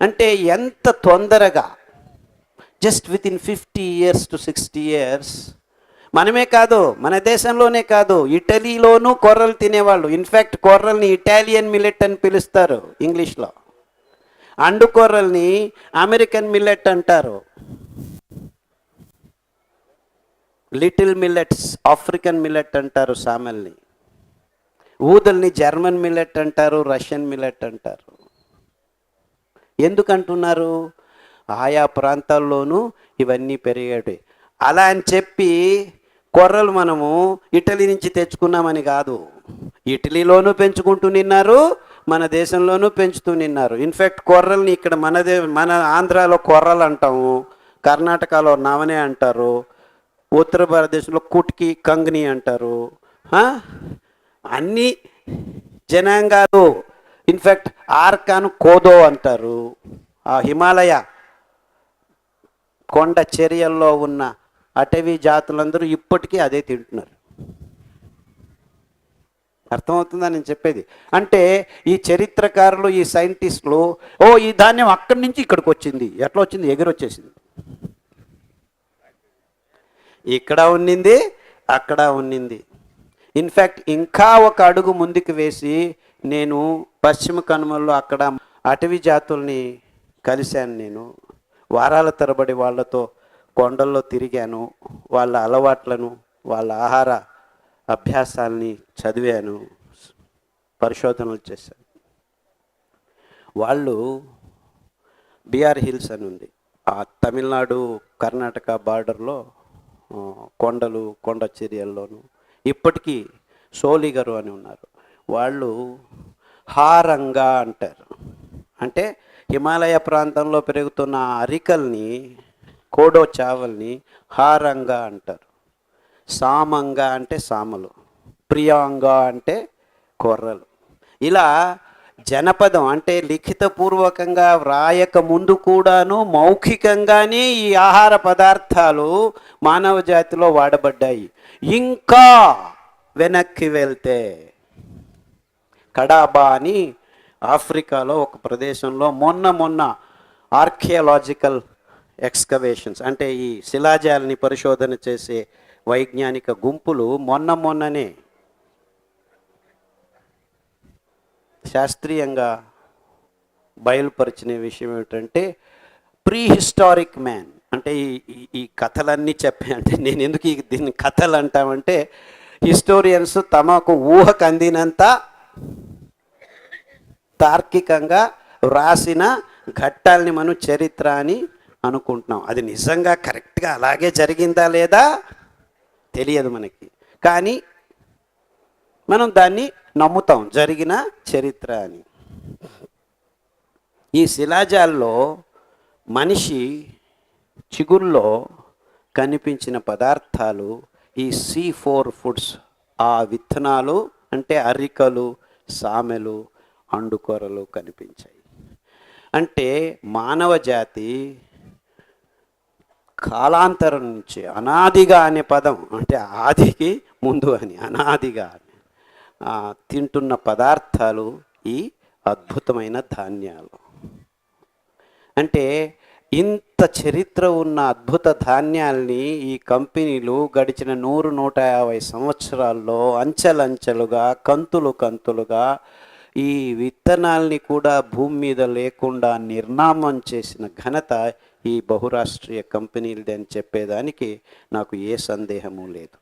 అంటే ఎంత తొందరగా just within fifty years to sixty years మనమే కాదు మన దేశంలోనే కాదు ఇటలీలోనూ కొర్రలు తినేవాళ్ళు. ఇన్ఫ్యాక్ట్ కొర్రల్ని ఇటాలియన్ మిల్లెట్ అని పిలుస్తారు ఇంగ్లీష్లో అండు కొర్రల్ని అమెరికన్ మిల్లెట్ అంటారు. లిటిల్ మిల్లెట్స్ ఆఫ్రికన్ మిల్లెట్ అంటారు సామెల్ని. ఊదల్ని జర్మన్ మిల్లెట్ అంటారు రష్యన్ మిల్లెట్ అంటారు. ఎందుకంటున్నారు? ఆయా ప్రాంతాల్లోనూ ఇవన్నీ పెరిగాడు అలా అని చెప్పి కొర్రలు మనము ఇటలీ నుంచి తెచ్చుకున్నామని కాదు. ఇటలీలోనూ పెంచుకుంటూ నిన్నారు మన దేశంలోనూ పెంచుతూ నిన్నారు. ఇన్ఫ్యాక్ట్ కొర్రల్ని ఇక్కడ మనదే మన ఆంధ్రాలో కొర్రలు అంటాము కర్ణాటకలో నవనే అంటారు ఉత్తర భారతదేశంలో కుట్కి కంగ్ని అంటారు. అన్ని జనాంగాలు ఇన్ఫ్యాక్ట్ ఆర్కాను కోదో అంటారు. ఆ హిమాలయ కొండ చర్యల్లో ఉన్న అటవీ జాతులందరూ ఇప్పటికీ అదే తింటున్నారు. అర్థమవుతుందా నేను చెప్పేది? అంటే ఈ చరిత్రకారులు ఈ సైంటిస్టులు ఓ ఈ ధాన్యం అక్కడి నుంచి ఇక్కడికి వచ్చింది. ఎట్లా వచ్చింది? ఎగిరొచ్చేసింది. ఇక్కడ ఉన్నింది అక్కడ ఉన్నింది. ఇన్ఫ్యాక్ట్ ఇంకా ఒక అడుగు ముందుకు వేసి నేను పశ్చిమ కనుమల్లో అక్కడ అటవీ జాతుల్ని కలిశాను నేను. వారాల తరబడి వాళ్ళతో కొండల్లో తిరిగాను వాళ్ళ అలవాట్లను వాళ్ళ ఆహార అభ్యాసాల్ని చదివాను పరిశోధనలు చేశాను. వాళ్ళు బీఆర్ హిల్స్ అని ఉంది. ఆ తమిళనాడు కర్ణాటక బార్డర్లో కొండలు కొండ చర్యల్లోనూ. ఇప్పటికీ సోలిగరు అని ఉన్నారు. వాళ్ళు హారంగా అంటారు. అంటే హిమాలయ ప్రాంతంలో పెరుగుతున్న అరికల్ని కోడో చావల్ని హారంగా అంటారు. సామంగా అంటే సామలు ప్రియాంగా అంటే కొర్రలు. ఇలా జనపదం అంటే లిఖితపూర్వకంగా వ్రాయక ముందు కూడాను మౌఖికంగానే ఈ ఆహార పదార్థాలు మానవ జాతిలో వాడబడ్డాయి. ఇంకా వెనక్కి వెళ్తే కడాబా అని ఆఫ్రికాలో ఒక ప్రదేశంలో మొన్న మొన్న ఆర్కియాలజికల్ ఎక్స్కవేషన్స్ అంటే ఈ శిలాజాలని పరిశోధన చేసే వైజ్ఞానిక గుంపులు మొన్న మొన్ననే శాస్త్రీయంగా బయలుపరిచిన విషయం ఏమిటంటే ప్రీ హిస్టారిక్ మ్యాన్. అంటే ఈ ఈ- కథలన్నీ చెప్పే అంటే నేను ఎందుకు ఈ దీన్ని కథలు అంటామంటే హిస్టోరియన్స్ తమకు ఊహకు అందినంత తార్కికంగా వ్రాసిన ఘట్టాల్ని మనం చరిత్ర అని అనుకుంటున్నాం. అది నిజంగా కరెక్ట్గా అలాగే జరిగిందా లేదా తెలియదు మనకి. కానీ మనం దాన్ని నమ్ముతాం. జరిగిన చరిత్ర అని. ఈ శిలాజాల్లో మనిషి చిగుల్లో కనిపించిన పదార్థాలు ఈ సి ఫోర్ ఫుడ్స్ ఆ విత్తనాలు అంటే అరికలు సామెలు అండుకొరలు కనిపించాయి. అంటే మానవ జాతి కాలాంతరం నుంచి అనాదిగా అనే పదం అంటే ఆదికి ముందు అని అనాదిగా అని. తింటున్న పదార్థాలు ఈ అద్భుతమైన ధాన్యాలు. అంటే ఇంత చరిత్ర ఉన్న అద్భుత ధాన్యాల్ని ఈ కంపెనీలు గడిచిన నూరు నూట యాభై సంవత్సరాల్లో అంచెలంచెలుగా కంతులు కంతులుగా ఈ విత్తనాల్ని కూడా భూమి మీద లేకుండా నిర్నామం చేసిన ఘనత ఈ బహురాష్ట్రీయ కంపెనీలది అని చెప్పేదానికి నాకు ఏ సందేహము లేదు.